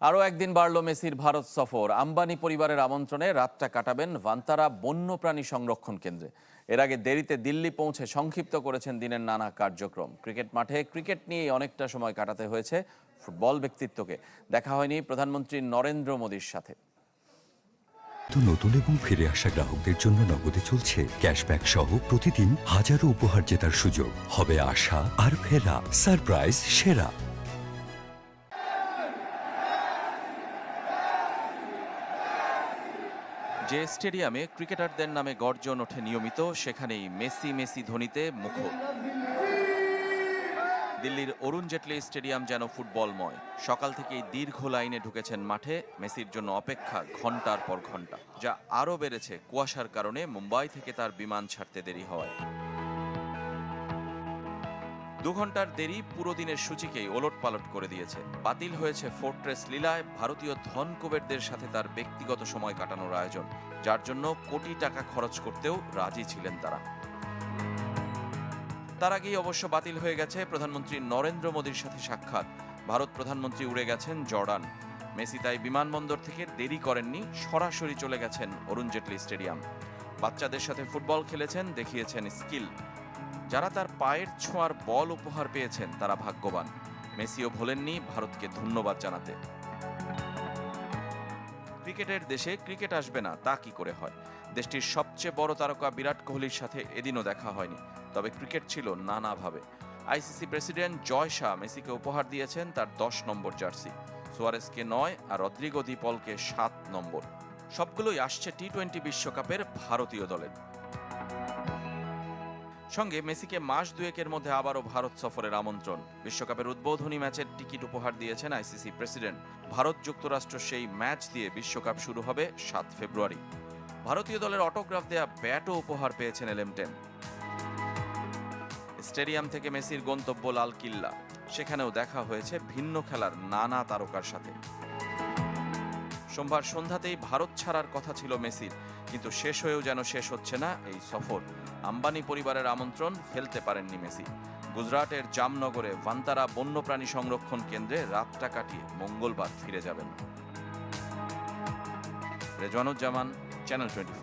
আরও একদিন বাড়ল মেসির ভারত সফর। আম্বানি পরিবারের আমন্ত্রণে রাতটা কাটাবেন ভান্তারা বন্যপ্রাণী সংরক্ষণ কেন্দ্রে। এর আগে দেরিতে দিল্লি পৌঁছে সংক্ষিপ্ত করেছেন দিনের নানা কার্যক্রম। ক্রিকেট মাঠে ক্রিকেট নিয়ে অনেকটা সময় কাটাতে হয়েছে ফুটবল ব্যক্তিত্বকে। দেখা হয়নি প্রধানমন্ত্রী নরেন্দ্র মোদীর সাথে। নতুন এবং ফিরে আসা গ্রাহকদের জন্য নগদে চলছে ক্যাশব্যাক সহ প্রতিদিন হাজারো উপহার জেতার সুযোগ। হবে আশা আর ফেরা, সারপ্রাইজ, সেরা। যে স্টেডিয়ামে ক্রিকেটারদের নামে গর্জন ওঠে নিয়মিত, সেখানেই মেসি মেসি ধ্বনিতে মুখর। দিল্লির অরুণ জেটলি স্টেডিয়াম যেন ফুটবলময়। সকাল থেকেই দীর্ঘ লাইনে ঢুকেছেন মাঠে, মেসির জন্য অপেক্ষা ঘণ্টার পর ঘণ্টা, যা আরও বেড়েছে কুয়াশার কারণে মুম্বাই থেকে তার বিমান ছাড়তে দেরি হওয়ায়। দু ঘণ্টার দেরি পুরো দিনের সূচিকেই ওলট পালট করে দিয়েছে। বাতিল হয়েছে ফোর্ট্রেস লীলায় ভারতীয় ধন সাথে তার ব্যক্তিগত সময় কাটানোর আয়োজন, যার জন্য কোটি টাকা খরচ করতেও রাজি ছিলেন তারা। তার আগেই অবশ্য বাতিল হয়ে গেছে প্রধানমন্ত্রী নরেন্দ্র মোদীর সাথে সাক্ষাৎ। ভারত প্রধানমন্ত্রী উড়ে গেছেন জর্ডান। মেসি তাই বিমানবন্দর থেকে দেরি করেননি, সরাসরি চলে গেছেন অরুণ জেটলি স্টেডিয়াম। বাচ্চাদের সাথে ফুটবল খেলেছেন, দেখিয়েছেন স্কিল। যারা তার পায়ের ছোঁয়ার বল উপহার পেয়েছেন, তারা ভাগ্যবান। মেসিও ভোলেননি, ভারতকে ধন্যবাদ জানাতে। ক্রিকেটের দেশে ক্রিকেট আসবে না, তা কি করে হয়? দেশটির সবচেয়ে বড় তারকা বিরাট কোহলির সাথে এদিনও দেখা হয়নি। তবে ক্রিকেট ছিল নানাভাবে। আইসিসি প্রেসিডেন্ট জয় শাহ মেসিকে উপহার দিয়েছেন তার দশ নম্বর জার্সি। সোয়ারেসকে নয়, আর রদ্রিগো দিপলকে সাত নম্বর। সবগুলোই আসছে টি টোয়েন্টি বিশ্বকাপের ভারতীয় দলের সঙ্গে মেসিকে মাস দুয়েকের মধ্যে আবারও ভারত সফরের আমন্ত্রণ। বিশ্বকাপের উদ্বোধনী ম্যাচের টিকিট উপহার দিয়েছেন আইসিসি প্রেসিডেন্ট। ভারত যুক্তরাষ্ট্র সেই ম্যাচ দিয়ে বিশ্বকাপ শুরু হবে সাত ফেব্রুয়ারি। ভারতীয় দলের অটোগ্রাফ দেয়া ব্যাটও উপহার পেয়েছেন এলএমটেন স্টেডিয়াম থেকে মেসির গন্তব্য লাল কিল্লা। সেখানেও দেখা হয়েছে ভিন্ন খেলার নানা তারকার সাথে। সোমবার সন্ধ্যাতেই ভারত ছাড়ার কথা ছিল মেসির, কিন্তু শেষ হয়েও যেন শেষ হচ্ছে না এই সফর। আম্বানি পরিবারের আমন্ত্রণ ফেলতে পারেননি মেসি। গুজরাটের জামনগরে ভান্তারা বন্যপ্রাণী সংরক্ষণ কেন্দ্রে রাতটা কাটিয়ে মঙ্গলবার ফিরে যাবেন। Rezwanuzzaman, channel twenty